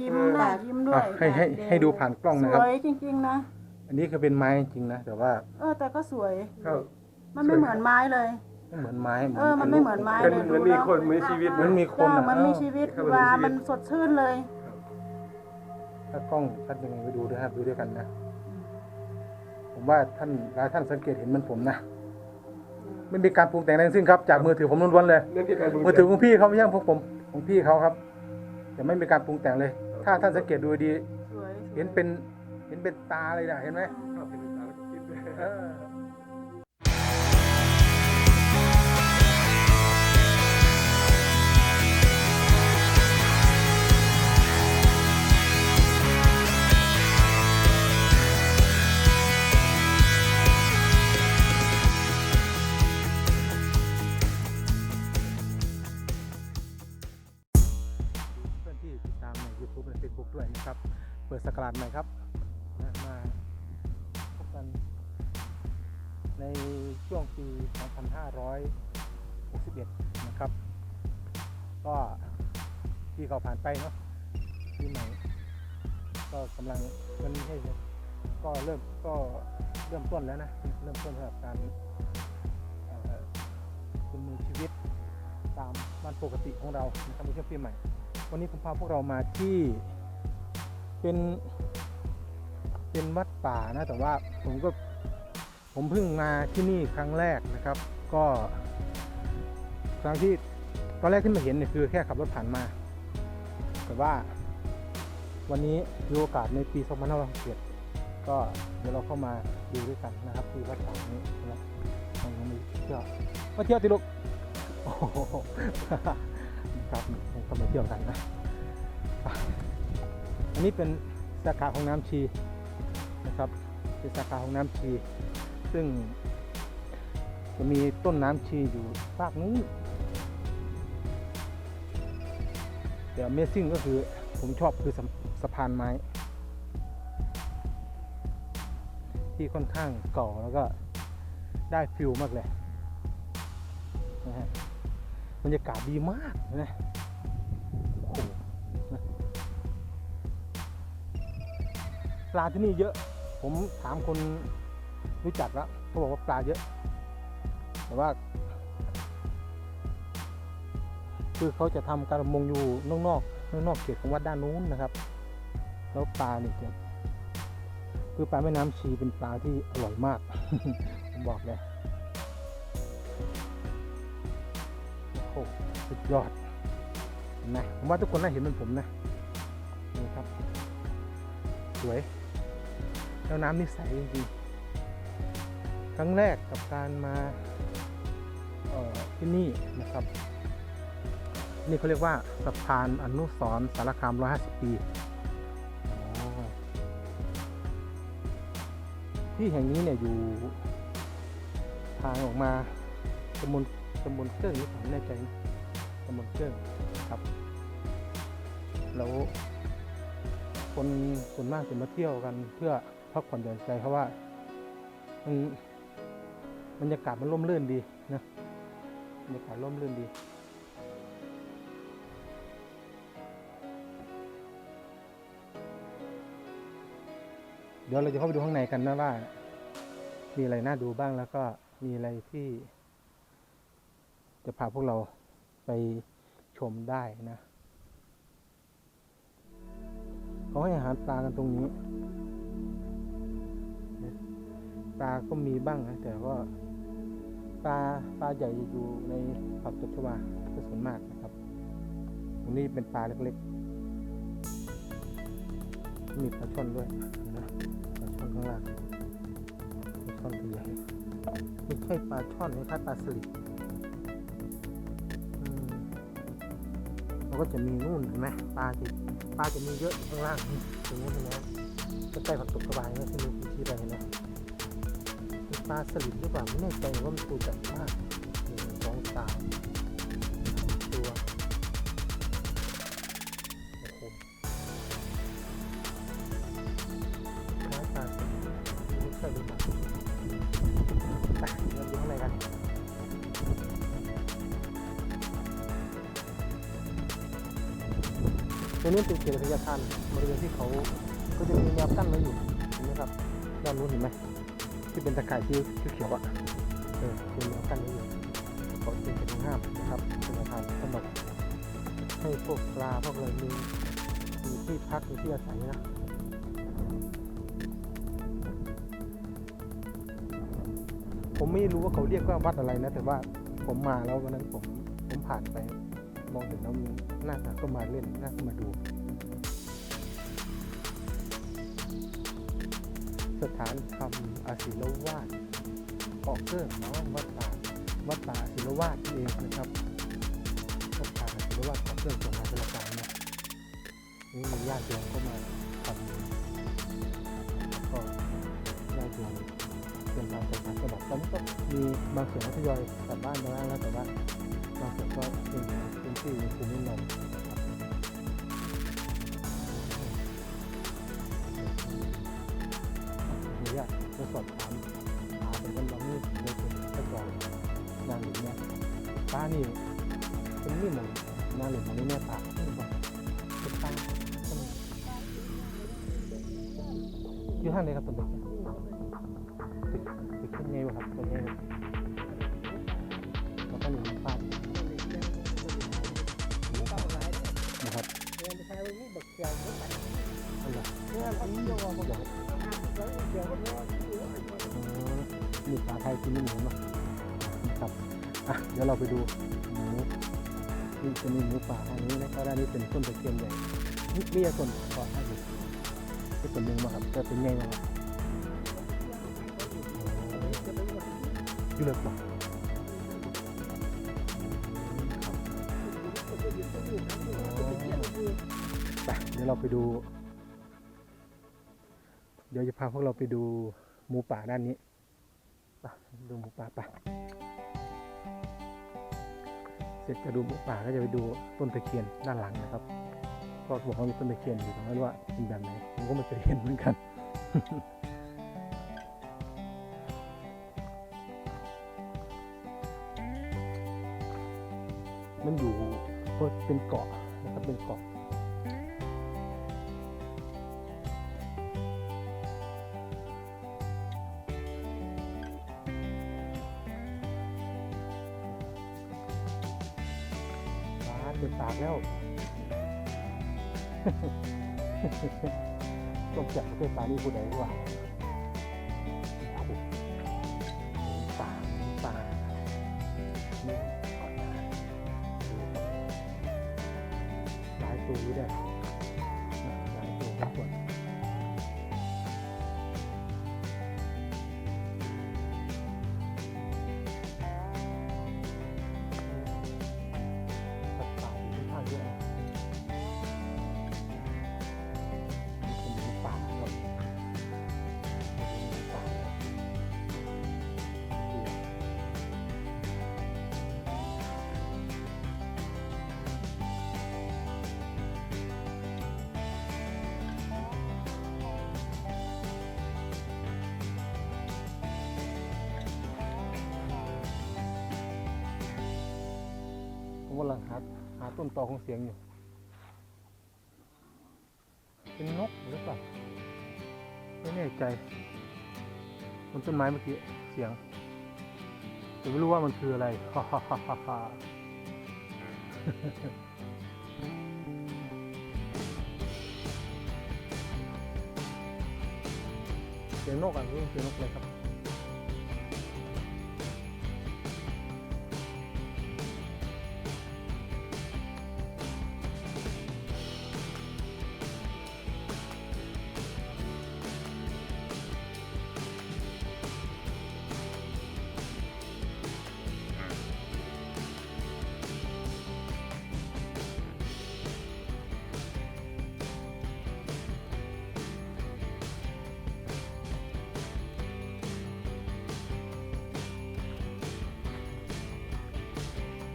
ยิ้มนะยิ้มด้วอะยให้ให้ให้ดูผ่านกล้องสนะครับ วยจริงๆนะอันนี้คือเป็นไม้จริงนะแต่ว่าเออแต่ก็สวย ก็มันไม่เหมือนไม้เลย ไม่เหมือนไม้เออมันไม่เหมือนไม้ เป็นเลยเหมือนมีคนมีชีวิตเหมือนมีคนจ้าอะมันมีเออชีวิตครับมันมีว่าชีวิตมันสดชื่นเลย ถ้ากล้องชัดยังไงไปดูด้วยครับดูด้วยกันนะ ผมว่าท่านหลายท่านสังเกตเห็นเหมันผมนะไม่มีการปรุงแต่งอะไรทั้งสิ้นครับ จากมือถือผมล้วนๆเลยเรื่องที่การมือถือของพี่เขาไม่ใช่ของผมของพี่เขาครับ แต่ไม่มีการปรุงแต่งเลย ถ้าท่านสังเกตดูดี สวยเห็นเป็นเห็นเป็นตาเลยนะเห็นไหมชอบเป็นตาแล้วก็คิดด้วยเออ ดสกราดใหม่ครับนะมาพบกัน ในช่วงปี 2561 นะครับ ก็ที่เขาผ่านไปเนาะปีใหม่ก็กำลังมันใช่ก็เริ่มก็เริ่มต้นแล้วนะ เริ่มต้นสำหรับการดำเนินชีวิตตามวันปกติของเรานะครับในช่วงปีใหม่ วันนี้ผมพาพวกเรามาที่ เป็น เป็นวัดป่านะแต่ว่าผมก็ผมเพิ่งมาที่นี่ครั้งแรกนะครับ ก็ครั้งที่ตอนแรกที่มาเห็นเนี่ยคือแค่ขับรถผ่านมา แต่ว่าวันนี้มีโอกาสในปี2567ก็เดี๋ยวเราเข้ามาดูด้วยกันนะครับที่วัดป่านี้นะลองมาเที่ยวมาเที่ยวติลูกโอ้โหครับผมก็มาเที่ยวกันนะ นนี้เป็นสาขาของน้ำชีนะครับ เป็นสาขาของน้ำชี ซึ่งจะมีต้นน้ำชีอยู่ฝากนี้แต่ Amazing ก็คือผมชอบคือสะสะพานไม้ ที่ค่อนข้างเก่าแล้วก็ได้ฟิลมากเลยนะฮะบรรยากาศดีมากนะ ปลาที่นี่เยอะ ผมถามคนรู้จักแล้วเขาบอกว่าปลาเยอะ แต่ว่า คือเขาจะทำการประมงอยู่นอกนอกนอกนอกเขตของวัดด้านนู้นนะครับ แล้วปลาเนี่ยคือปลาแม่น้ำชีเป็นปลาที่อร่อยมากผมบอกเลยโอ้สุดยอดนไหมผมว่าทุกคนน่าเห็นเหมือนผมนะนี่ครับ สวย แล้วน้ำนี่ใสจริงๆครั้งแรกกับการมาออที่นี่นะครับ นี่เขาเรียกว่าสะพานอนุสรสารคาม150 ปีที่แห่งนี้เนี่ยอยู่ทางออกมาตำบลตำบลเกิ้งหรือผมไม่แน่ใจตำบลเกิ้งครับแล้วคนส่วนมากจะมาเที่ยวกันเพื่อ พักผ่อนหย่อนใจเพราะว่ามันบรรยากาศมันร่มรื่นดีนะบรรยากาศร่มรื่นดี เดี๋ยวเราจะเข้าไปดูข้างในกันนะว่า มีอะไรน่าดูบ้างแล้วก็มีอะไรที่ จะพาพวกเราไปชมได้นะเขาให้อาหารปลากันตรงนี้ ปลาก็มีบ้างนะแต่ว่าปลาปลาใหญ่อยู่ในผักตบชวาเป็ส่วนมากนะครับตรงนี้เป็นปลาเล็กๆ มีปลาช่อนด้วยนะปลาช่อนข้างล่างปลาช่อนตัวใหญ่ไม่ใช่ปลาช่อนไม่ใช่ปลาสลิดอืมแล้วก็จะมีนู่นเห็นไหมปลาจะปลาจะมีเยอะข้างล่างตรงนู้นเห็นไหมก็ใกล้ผักตบชวาเนี่ยที่มีที่ไปเห็นไหม ปลาสลิดหรือเปล่าไม่แน่ใจว่ามันตัวใหญ่มากหนึ่งสองสามตัวโอ้โหคล้าปลาสลิดไม่ใช่หรือเปล่าไปเราดูข้างในกันตรงนู้เป็นเขตอุทยานทานบริเวณที่เขาก็จะมีแนวกั้นไว้อยู่เห็นไหมครับด้านนู้นเห็นไหม ที่เป็นตะข่ายที่เขียวๆอะเออเป็นแนวกั้นไว้อยู่เขาเป็นเขตห้ามนะครับเป็นอาคารสำหรับให้พวกปลาพวกอะไรมีมีที่พักมีที่อาศัยนะผมไม่รู้ว่าเขาเรียกว่าวัดอะไรนะ แต่ว่าผมมาแล้ววันนั้นผมผมผ่านไป มองเห็นแล้วมีน่าจะก็มาเล่นหน่าจะมาดู สถานธรรมอศิลวาสเกาะเกิ้งเนาะวัดป่าวัดป่าอศิลวาสเองนะครับวัดป่าอศิลวาสเกาะเกิ้งจังหวัดสระบุรีนะนี่มีญาติโยมก็มาทำก็ญาติโยมเป็นทางสถานจังหวัดตอนนี้ก็มีบางส่วนทยอยกลับบ้านไปแล้วแต่ว่าบางส่วนก็เป็นพื้นที่ในภูมิลม นี่เป็นนี่เหมือนนาหลินของนี่แม่ป่าที่บอกเป็นป้าอยู่ทางไหนครับตำรวจตึกตึกขึ้นไงวะครับตัวไงแล้วก็มีป้านะครับอันละมีปลาไทยกินไม่เหมือนเนาะนะครับ อะเดี๋ยวเราไปดูหมูนี่จะมีหมูป่าทางนี้นะก็ด้านนี้เป็นต้นตะเคียนใหญ่นี่นี่ต้นขอให้ดูที่เป็นหนึ่งมาครับจะเป็นไงมาครับอยู่เลยป่ะครับไปเดี๋ยวเราไปดู เดี๋ยวจะพาพวกเราไปดูหมูป่าด้านนี้ไปดูหมูป่าไป ร็จจะดูหมูป่าก็จะไปดูต้นตะเคียนด้านหลังนะครับก็บอกว่ามีต้นตะเคียนอยู่ตรงนั้นว่าเป็นแบบไหนผมก็ไม่เคยเห็นเหมือนกันมันอยู่เป็นเกาะนะครับเป็นเกาะ ต้องจับเคยปลานี่ผู้ใดว่าปลาปลานี่หลายตัวอยู่ได้ กำลังหาหาต้นตอของเสียงอยู่ เป็นนกหรือเปล่าไม่แน่ใจบนต้นไม้เมื่อกี้เสียงแต่ไม่รู้ว่ามันคืออะไรฮ่าฮ่าฮ่าฮ่าฮ่าเสียงนกอะรู้เสียงนกอะไรครับ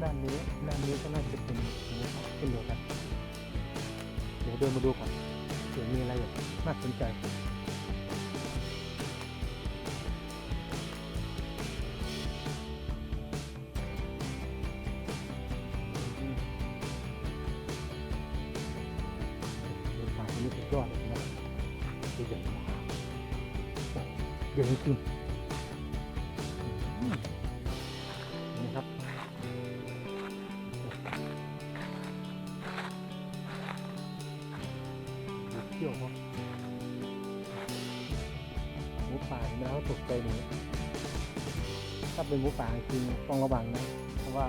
ด้านนี้ด้านนี้ก็น่าจะเป็นอย่างนี้เช่นเดียวกัน เดี๋ยวเดินมาดูก่อนเดี๋ยวมีอะไรแบบน่าสนใจี่ยวครับหมูป่าเห็นไหมเขาตกใจหนูถ้าเป็นหมูป่าจริงต้องระวังนะ เพราะว่า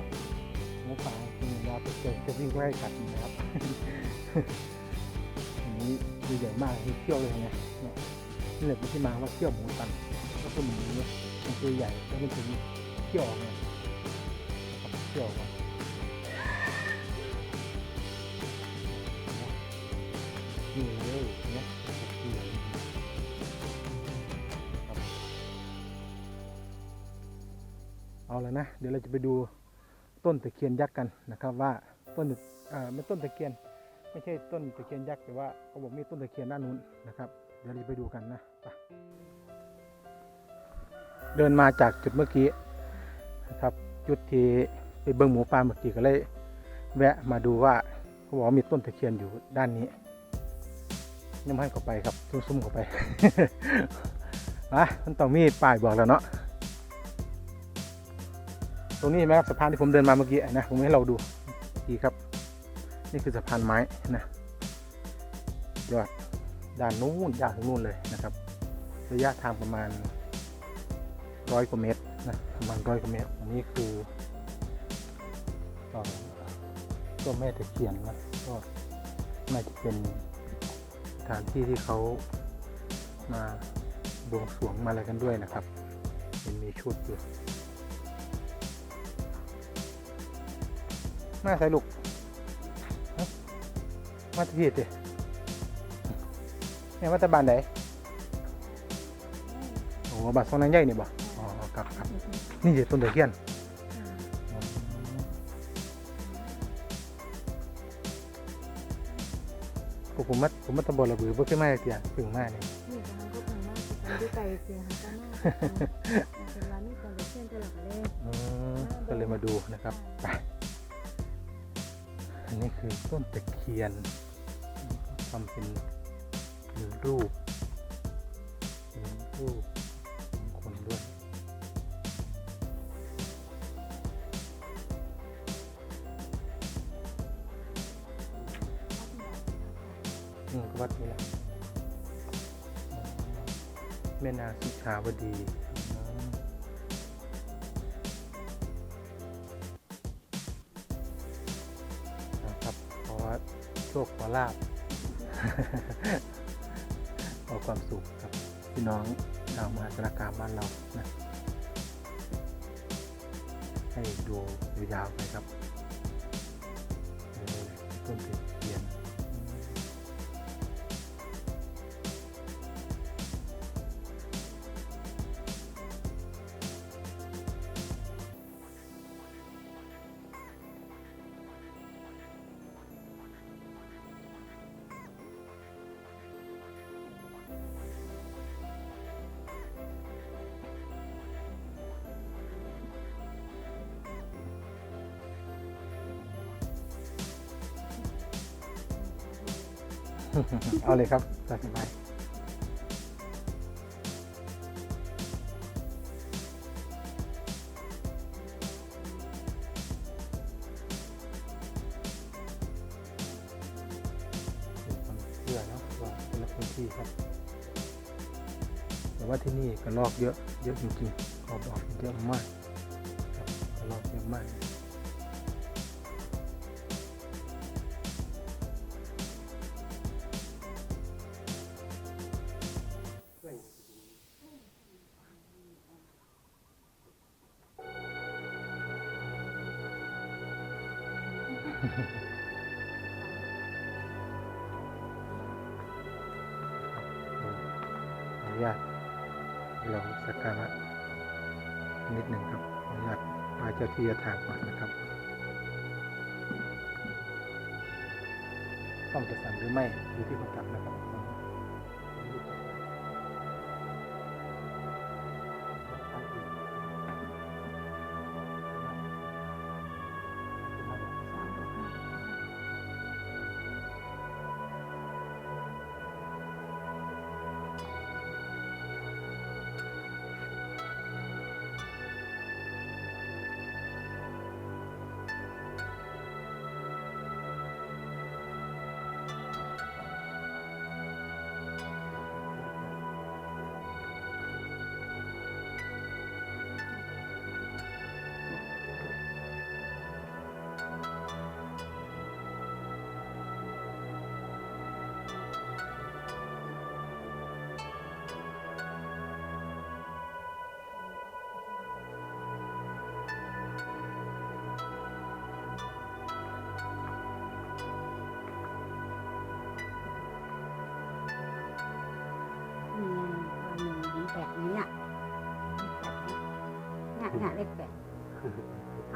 หมูป่าจริงเวลาตกใจจะวิ่งไล่กัดนะครับอันนี้ดูใหญ่มากคือเที่ยวเลยไงเนี่ยนี่แหละเป็นที่มาว่าเที่ยวหมูตันก็คือหมูเนี่ยมันตัวใหญ่แล้วมันถึงเที่ยวไงเที่ยว เดี๋ยวเราจะไปดูต้นตะเคียนยักษ์กันนะครับ ว่าต้นอ่อไม่ต้นตะเคียน ไม่ใช่ต้นตะเคียนยักษ์แต่ว่าเขาบอกมีต้นตะเคียนด้านนู้นนะครับ เดี๋ยวเราจะไปดูกันนะไปเดินมาจากจุดเมื่อกี้นะครับ จุดที่ไปเบิ้งหมูป่าเมื่อกี้ก็เลยแวะมาดูว่าเขาบอกมีต้นตะเคียนอยู่ด้านนี้ยังไม่ให้เข้าไปครับซุ่มๆเข้าไปอะมันต้องมีป้ายบอกแล้วเนาะ ตรงนี้เห็นไหมครับสะพานที่ผมเดินมาเมื่อกี้นะผมให้เราดูดีครับ นี่คือสะพานไม้นะยอดด้านนู้นยาวถึงนู่นเลยนะครับ ระยะทางประมาณร้อยกว่าเมตรนะประมาณร้อยกว่าเมตรอันนี้คือเอ่อตัวแม่ตะเคียนนะก็น่าจะเป็นสถานที่ที่เขามาบวงสรวงมาอะไรกันด้วยนะครับเห็นมีชุดอยู่ มาใส่ลูก มาแตะพีดดิเนี่ยมาแตะบานไหนโอ้บานสองนางใหญ่นี่บ่อ๋อครับครับนี่เดี๋ยวต้นตะเคียนอ๋อพวกผมมาผมมาตำบลระบือเพื่อขึ้นมาเตียถึงมาเนี่ยนี่ก็มันก็พังมากสิมันด้วยไก่เสียหายก็มากเป็นร้านนี่ก่อนเลยเช่นตลาดเลยอืมก็เลยมาดูนะครับไปอั นนี้คือต้นตะเคียนทำเป็นเป็นรูปเป็นรูปคนด้วยอืมก็วัดนี่แหละแม่นาสุชาวดี ลาบเอความสุขครับพี่น้องชาวมหาสารคามบ้านเรานะให้ดูยาวๆไปครับเออต้น เอาเลยครับสบายเป็นความเชื่อเนาะว่าเป็นละพื้นที่ครับแต่ว่าที่นี่กระลอกเยอะเยอะจริงๆขอบออกเยอะมากกระลอกเยอะมาก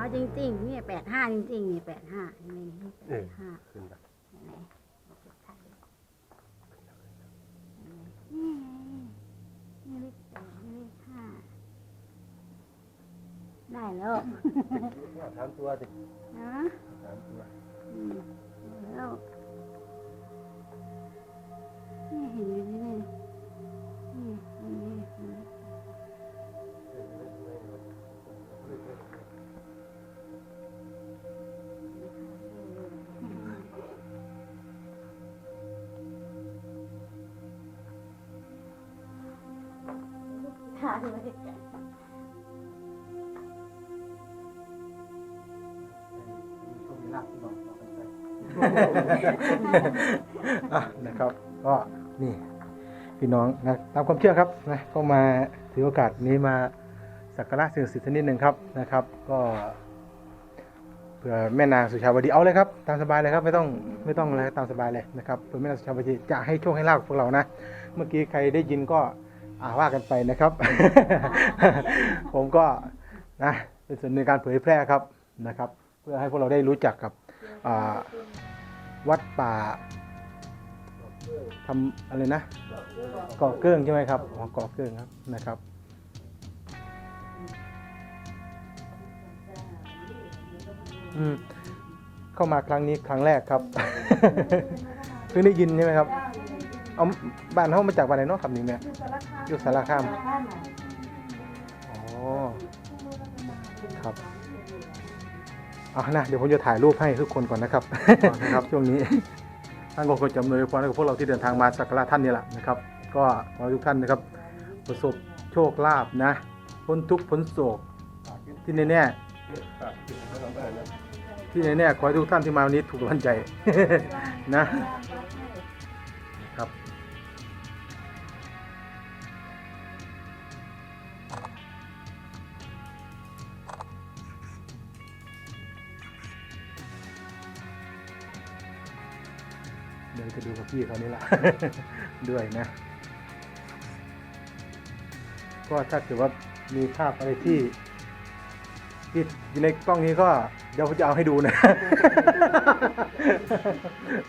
เอาจริงๆเนี่ยแปดห้าจริงๆนี่แปดห้านี่แปดห้าขึ้นไปเห็นไหมนี่ไงนี่เลขแปดนี่เลขห้าได้แล้วถามตัวสินะถามตัวอืมได้แล้วนี่เห็นอยู่นี่ หาเลยอะนะครับ ก็นี่พี่น้องนะตามความเชื่อครับนะก็มาถือโอกาสนี้มาสักการะสิ่งศักดิ์สิทธิ์สักนิดหนึ่งครับนะครับ ก็เผื่อแม่นางสุชาวดีเอาเลยครับตามสบายเลยครับไม่ต้องไม่ต้องอะไรตามสบายเลยนะครับเผื่อแม่นางสุชาวดีจะให้โชคให้ลาบพวกเรานะ เมื่อกี้ใครได้ยินก็ อาว่ากันไปนะครับ ผมก็นะเป็นส่วนหนึ่งในการเผยแพร่ครับนะครับ เพื่อให้พวกเราได้รู้จักกับอ่าวัดป่าทำอะไรนะเกาะเกิ้งใช่ไหมครับอ๋อเกาะเกิ้งครับนะครับ อืมเข้ามาครั้งนี้ครั้งแรกครับ เพิ่งได้ยินใช่ไหมครับ เอาบ้านเขามาจากบ้านไหนเนาะครับนี่แม่ อยู่สารคามอ๋อ ครับ เอานะเดี๋ยวผมจะถ่ายรูปให้ทุกคนก่อนนะครับ นะครับ ช่วงนี้ ท่านก็คงจำนวยพรให้กับพวกเราที่เดินทางมาสักการะท่านนี่แหละนะครับ ก็ขอให้ทุกท่านนะครับ ประสบโชคลาภนะพ้นทุกข์พ้นโศกที่แน่ๆที่แน่ๆขอให้ทุกท่านที่มาวันนี้ถูกรางวัลใจนะ ครับ เดี๋ยวจะดูกับพี่เขานี่แหละ ด้วยนะ ก็ถ้าเกิดว่ามีภาพอะไรที่ที่อยู่ในกล้องนี้ก็เดี๋ยวผมจะเอาให้ดูนะ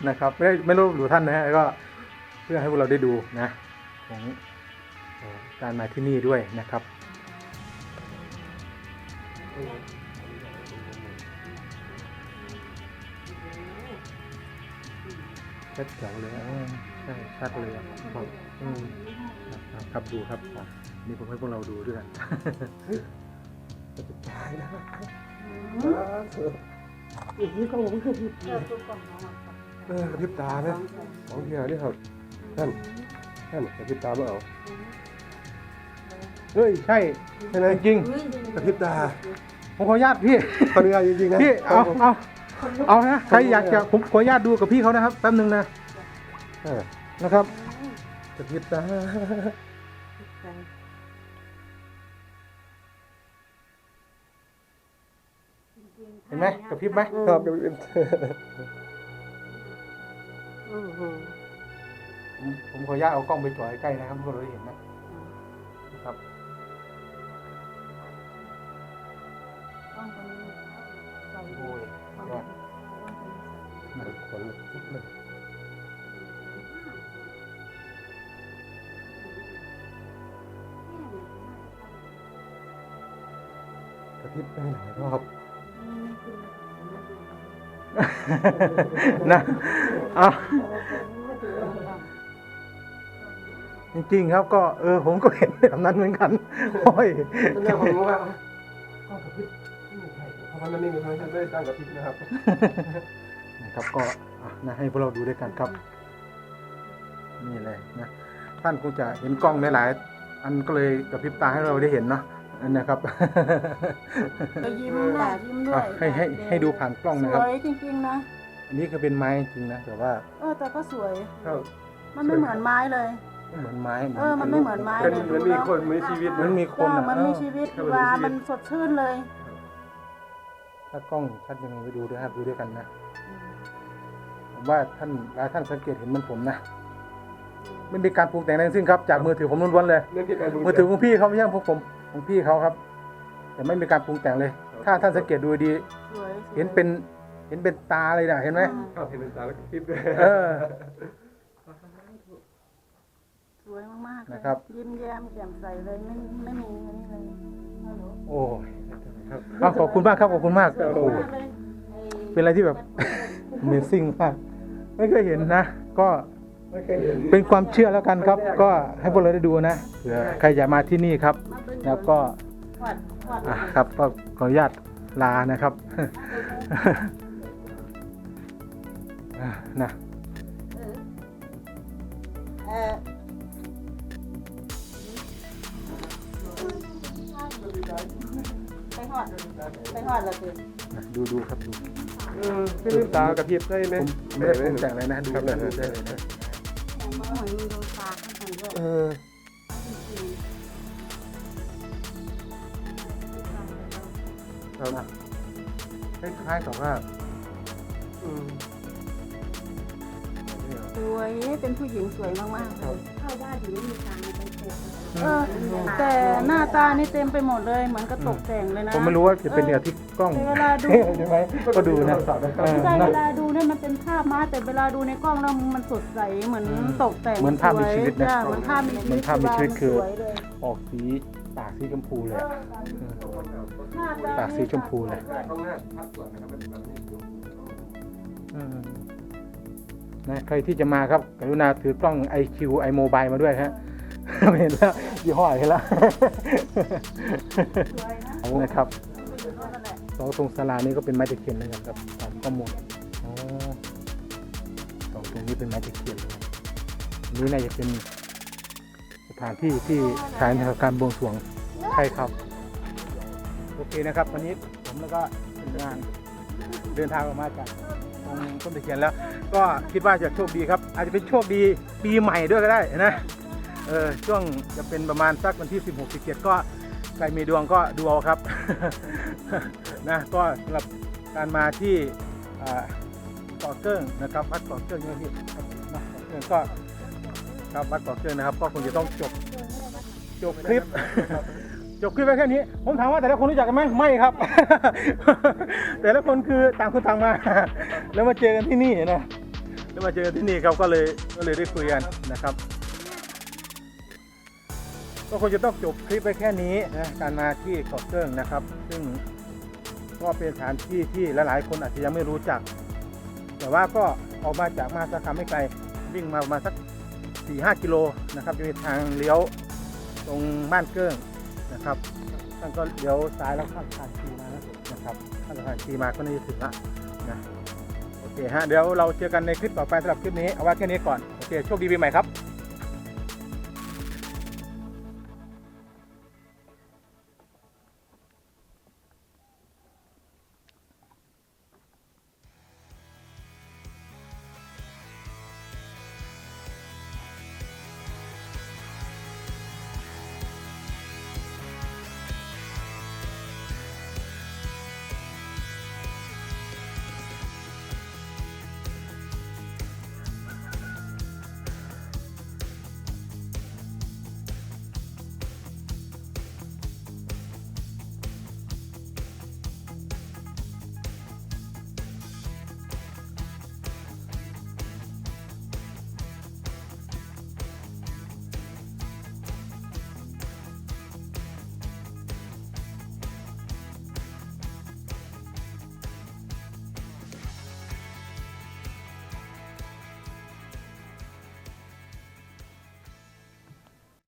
นะครับ ไม่ไม่รู้หรือท่านนะฮะก็ พื่อให้พวกเราได้ดูนะของเอ่อการมาที่นี่ด้วยนะครับชัดแจ๋วเลยอะใช่ชัดเลยอะครับอืมครับครับดูครับอะนี่ผมให้พวกเราดูด้วยกันตายนะอย่างนี้ก็ผมคือเจอตัวก่อนน้องเออกระพริบตาไหมของเฮียนี่ครับ ท่านท่านกระพริบตาไม่เอาเฮ้ยใช่ใช่ไหมจริงกระพริบตาๆผมขออนุญาตพี่ขออนุญาตจริงๆนะพี่เอาเอาเอานะใครอยากจะผมขออนุญาตดูกับพี่เขานะครับแป๊บหนึ่งนะเออนะครับกระพริบตาเห็นไหมกระพริบไหมครับกระพริบโอ้โห ผมผมขออนุญาตเอากล้องไปจ่อใกล้ๆนะครับเพื่อเราได้เห็นนะนะครับโอ้ยยอดนะขนลุกเลยกระพริบไปหลายรอบนะเอา จริงๆครับก็เออผมก็เห็นแบบนั้นเหมือนกันโอ้ยตอนแรกผมรู้ว่าก็กระพริบไม่ใช่เพราะว่ามันไม่มีทางที่จะได้ตั้งกระพริบนะครับนะครับก็อะนะให้พวกเราดูด้วยกันครับ นี่เลยนะท่านคงจะเห็นกล้องหลายๆอันก็เลยกระพริบตาให้เราได้เห็นเนาะอันนะครับไปยิ้มด้วยยิ้มด้วอะยให้ให้ให้ดูผ่านกล้องสนะครับวยจริงๆนะอันนี้ก็เป็นไม้จริงนะแต่ว่า เออแต่ก็สวยก็มันไม่เหมือนไม้เลยไม่ เหมือนไม้เหมือนเออมันไม่เหมือนไม้เป็นเหมือนมีคนมีชีวิตเหมือนมีคนเอออะมันมีเออชีวิตเออเวลามัมันมีชีวิตสดชื่นเลยถ้ากล้องชัดยังไงไปดูด้วยครับดูด้วยกันนะผมว่าท่านหลายท่านสังเกตเห็นเหมันผมนะไม่มีการปรุงแต่งใดทั้งสิ้นครับจากมือถือผมล้วนๆเลย เรื่องที่การปรุงมือถือของพี่เขาไม่ใช่ของผมของพี่เขาครับ แต่ไม่มีการปรุงแต่งเลย ถ้าท่านสังเกตดูดี สวยสวย เห็นเป็นเห็นเป็นตาเลยนะเห็นไหม ครับเห็นเป็นตาแล้วก็คลิปด้วยเออส วยมากๆเลยนะครับ ยิ้มแย้มแจ่มใสเลยไม่ไม่มีอันนี้เลยฮัลโหลโอ้ยอ้าวขอบคุณมากครับขอบคุณมากโอ้เป็นอะไรที่แบบ Amazing มากไม่เคยเห็นนะ ก็ไม่เคยเห็น เป็นความเชื่อแล้วกันครับ ก็ให้พวกเราได้ดูนะเผื่อใครอยากมาที่นี่ครับแล้วก็ขวัดขวัดอะครับก็ขออนุญาตลานะครับ อะนะ เออ ไปหอดไปหอดแล้วคือดูดูครับดูเออไม่ลืมตากระพริบได้ไหมผมไม่ได้ปรุงแต่งอะไรนะดูครับได้นั่นเลยนะหอยมีโดนปลาข้างในด้วยเออคล้ายๆกับว่าอืมสวยเป็นผู้หญิงสวยมากๆเลยเข้าบ้านอยู่ไม่มีตังค์ไปโกง เออแต่หน้าตานี่เต็มไปหมดเลยเหมือนกระตกแต่งเลยนะผมไม่รู้ว่าจะเป็นอย่างที่กล้องแต่เวลาดูใช่ไหมก็ดูนะเออใช่นะเวลาดูเนี่ยมันเป็นภาพมาแต่เวลาดูในกล้องแล้วมันสดใสเหมือนอืมตกแต่งเหมือนภาพมีชีวิตนะ จ้เหมือนภาพมีชีเหมืวิอตนภาพมีชีวิตคือ สวยเลยออกสีปากสีชมพูเลยอะ หน้าตาปากสีชมพูเลยข้างหน้าพัดก่อนนะครับเป็นแบบนี้อยู่อืมนะใครที่จะมาครับ กรุณาถือกล้อง iQ iMobile มาด้วยฮะไม่ เห็นแล้วยี่ห้ออะไรแล้วนะครับสองตรงศาลานี้ก็เป็นไม้ตะเคียนเลยครับตามข้อมูลอ๋อสองตรงนี้เป็นไม้ตะเคียนเลยอันนี้น่าจะเป็นสถานที่ที่ใช้ในการบวงสรวงใช่ครับ โอเคนะครับ วันนี้ผมแล้วก็ทีมงานเดินทางออกมาจากตรงต้นตะเคียนแล้ว ก็คิดว่าจะโชคดีครับ อาจจะเป็นโชคดีปีใหม่ด้วยก็ได้นะ เออช่วงจะเป็นประมาณสักวันที่ 16 17 ก็ใครมีดวงก็ดูเอาครับ นะก็สำหรับการมาที่อ่าเกาะเกิ้งนะครับวัดเกาะเกิ้งนี่พี่ครับนะเกาะเกิ้งก็ครับวัดเกาะเกิ้งนะครับ ก็คงจะต้องจบจบคลิปจบคลิปไปแค่นี้ ผมถามว่าแต่ละคนรู้จักกันไหมไม่ครับ แต่ละคนคือต่างคนต่างมา แล้วมาเจอกันที่นี่นะแล้วมาเจอกันที่นี่ครับก็เลยก็เลยได้คุยกันนะครับ ก็คงจะต้องจบคลิปไปแค่นี้นะการมาที่เกาะเกิ้งนะครับ ซึ่งก็เป็นสถานที่ที่หลายๆ คนอาจจะยังไม่รู้จัก แต่ว่าก็ออกมาจากมาสารคามไม่ไกลวิ่งมาประมาณสัก4ี่หกิโลนะครับจะมีทางเลี้ยวตรงบ้านเกิ้งนะครับท่านก็เลี้ยวซ้ายแล้วข้ามสะพานชีมาแล้วนะครับข้ามสะพานชีมาก็น่าจะถึงละนะโอเคฮะเดี๋ยวเราเจอกันในคลิปต่อไปสำหรับคลิปนี้เอาไว้แค่นี้ก่อนโอเคโชคดีปีใหม่ครับ